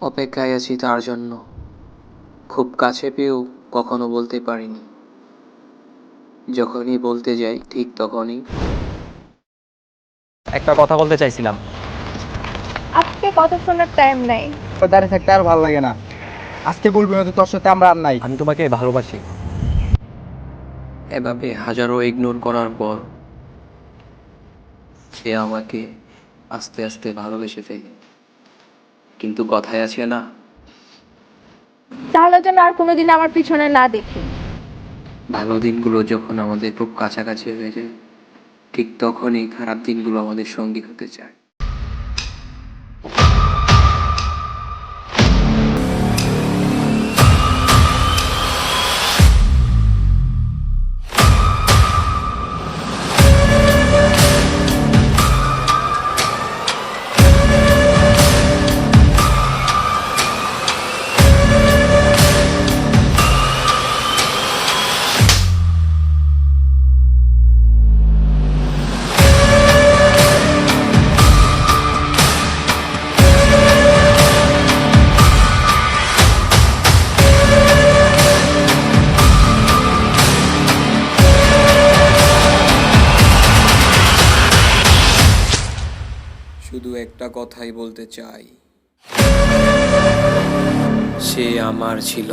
অপেক্ষায় আছি তার জন্য। খুব কাছে পেয়েও কখনো বলতে পারিনি। যখনই বলতে যাই ঠিক তখনই। একটা কথা বলতে চাইছিলাম। আজকে কথা শোনার টাইম নাই। দাঁড়িয়ে থাকতে আর ভালো লাগে না। আজকে বলবি না তো তোর সাথে আমরা আর নাই। আমি তোমাকে ভালোবাসি। এভাবে হাজারো ইগনোর করার পর সে আমাকে আস্তে আস্তে ভালোবেসে ফেলে। কিন্তু কথায় আছে না। তাহলে যেন আর কোনোদিন আমার পিছনে না দেখি। ভালো দিনগুলো যখন আমাদের খুব কাছাকাছি হয়ে যায় ঠিক তখনই খারাপ দিনগুলো আমাদের সঙ্গী হতে চায়। শুধু একটা কথাই বলতে চাই। সে আমার ছিল।